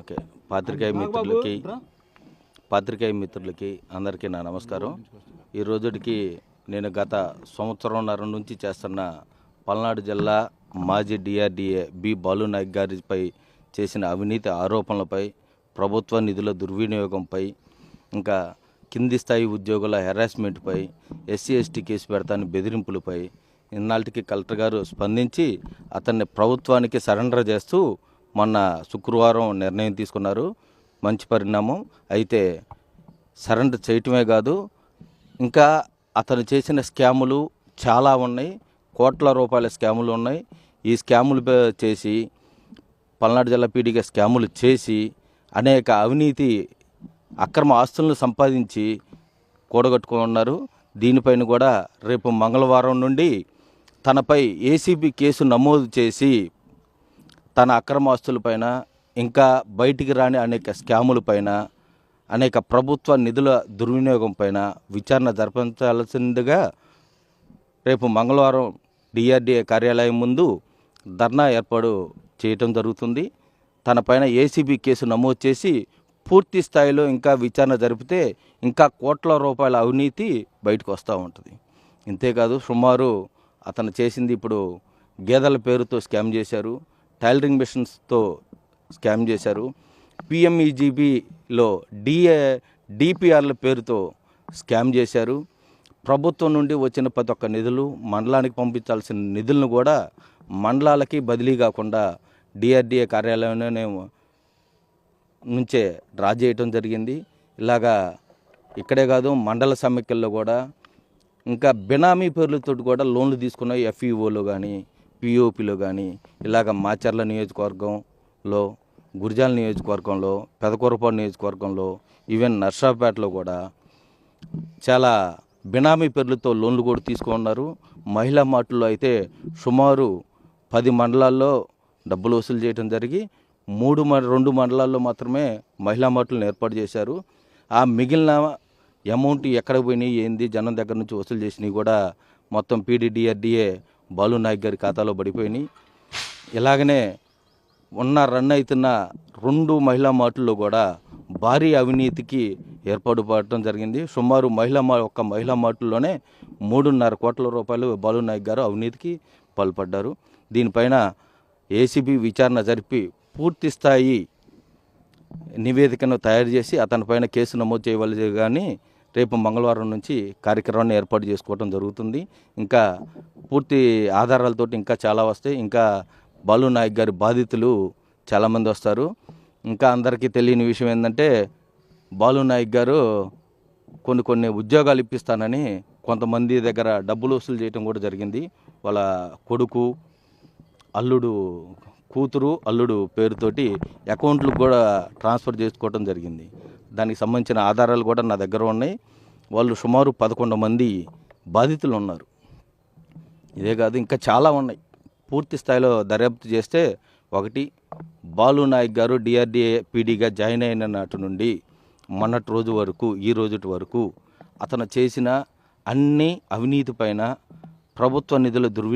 Okay పాత్రికేయ మిత్రులకి పాత్రికేయ మిత్రులకి అందరికీ నా నమస్కారం. ఈ రోజుకి నేను గత సంవత్సరంన్నర నుంచి చేస్తున్న పల్నాడు జిల్లా మాజీ డిఆర్డిఏ బి బాలు నాయక్ గారిపై చేసిన అవినీతి ఆరోపణలపై ప్రభుత్వ నిధుల దుర్వినియోగంపై ఇంకా కింది స్థాయి ఉద్యోగుల హెరాస్మెంట్పై ఎస్సీ ఎస్టీ కేసు పెడతాను బెదిరింపులపై ఇన్నాటికి కలెక్టర్ గారు స్పందించి అతన్ని ప్రభుత్వానికి సరెండర్ చేస్తూ మొన్న శుక్రవారం నిర్ణయం తీసుకున్నారు. మంచి పరిణామం. అయితే సరెండర్ చేయటమే కాదు ఇంకా అతను చేసిన స్కాములు చాలా ఉన్నాయి. కోట్ల రూపాయల స్కాములు ఉన్నాయి. ఈ స్కాములు చేసి పల్నాడు జిల్లా పీడిగా స్కాములు చేసి అనేక అవినీతి అక్రమ ఆస్తులను సంపాదించి కూడగట్టుకున్నారు. దీనిపైన కూడా రేపు మంగళవారం నుండి తనపై ఏసీబీ కేసు నమోదు చేసి తన అక్రమ ఆస్తులపైన ఇంకా బయటికి రాని అనేక స్కాములపైన అనేక ప్రభుత్వ నిధుల దుర్వినియోగం పైన విచారణ జరిపించాల్సిందిగా రేపు మంగళవారం డిఆర్డీఏ కార్యాలయం ముందు ధర్నా ఏర్పాటు చేయటం జరుగుతుంది. తన పైన ఏసీబీ కేసు నమోదు చేసి పూర్తి స్థాయిలో ఇంకా విచారణ జరిపితే ఇంకా కోట్ల రూపాయల అవినీతి బయటకు వస్తూ ఉంటుంది. ఇంతేకాదు సుమారు అతను చేసింది ఇప్పుడు గేదెల పేరుతో స్కామ్ చేశారు. టైలరింగ్ మిషన్స్తో స్కామ్ చేశారు. పిఎంఈజీబీలో డిఏ డిపిఆర్ల పేరుతో స్కామ్ చేశారు. ప్రభుత్వం నుండి వచ్చిన ప్రతి ఒక్క నిధులు మండలానికి పంపించాల్సిన నిధులను కూడా మండలాలకి బదిలీ కాకుండా డిఆర్డిఏ కార్యాలయంలోనే నుంచే డ్రా చేయటం జరిగింది. ఇలాగా ఇక్కడే కాదు మండల సమైక్యల్లో కూడా ఇంకా బినామీ పేర్లతో కూడా లోన్లు తీసుకున్న ఎఫ్ఈఓలు కానీ పిఓపిలు కానీ ఇలాగ మాచర్ల నియోజకవర్గంలో గురిజాల నియోజకవర్గంలో పెదకూరపాడు నియోజకవర్గంలో ఈవెన్ నర్సాపేటలో కూడా చాలా బినామీ పేర్లతో లోన్లు కూడా తీసుకున్నారు మహిళా మార్టుల్లో అయితే సుమారు పది మండలాల్లో డబ్బులు వసూలు చేయడం జరిగి మూడు మ రెండు మండలాల్లో మాత్రమే మహిళా మార్టులను ఏర్పాటు చేశారు. ఆ మిగిలిన అమౌంట్ ఎక్కడ పోయినాయి ఏంది జనం దగ్గర నుంచి వసూలు చేసినవి కూడా మొత్తం పీడీడీఆర్డీఏ బాలు నాయక్ గారి ఖాతాలో పడిపోయినాయి. ఇలాగనే ఉన్న రన్ అవుతున్న రెండు మహిళా మార్టుల్లో కూడా భారీ అవినీతికి ఏర్పాటు పడటం జరిగింది. సుమారు మహిళా ఒక్క మహిళా మార్టుల్లోనే మూడున్నర కోట్ల రూపాయలు బాలు నాయక్ గారు అవినీతికి పాల్పడ్డారు. దీనిపైన ఏసీబీ విచారణ జరిపి పూర్తి స్థాయి నివేదికను తయారు చేసి అతనిపైన కేసు నమోదు చేయవలసి కానీ రేపు మంగళవారం నుంచి కార్యక్రమాన్ని ఏర్పాటు చేసుకోవడం జరుగుతుంది. ఇంకా పూర్తి ఆధారాలతో ఇంకా చాలా వస్తాయి. ఇంకా బాలు నాయక్ గారి బాధితులు చాలామంది వస్తారు. ఇంకా అందరికీ తెలియని విషయం ఏంటంటే బాలు నాయక్ గారు కొన్ని కొన్ని ఉద్యోగాలు ఇప్పిస్తానని కొంతమంది దగ్గర డబ్బులు వసూలు చేయడం కూడా జరిగింది. వాళ్ళ కొడుకు అల్లుడు కూతురు అల్లుడు పేరుతోటి అకౌంట్లు కూడా ట్రాన్స్ఫర్ చేసుకోవడం జరిగింది. దానికి సంబంధించిన ఆధారాలు కూడా నా దగ్గర ఉన్నాయి. వాళ్ళు సుమారు పదకొండు మంది బాధితులు ఉన్నారు. ఇదే కాదు ఇంకా చాలా ఉన్నాయి. పూర్తి స్థాయిలో దర్యాప్తు చేస్తే ఒకటి బాలు నాయక్ గారు డిఆర్డిఏ పీడీగా జాయిన్ అయిన నాటి నుండి మొన్నటి రోజు వరకు ఈ రోజుటి వరకు అతను చేసిన అన్ని అవినీతి పైన ప్రభుత్వ నిధుల దుర్వినియోగం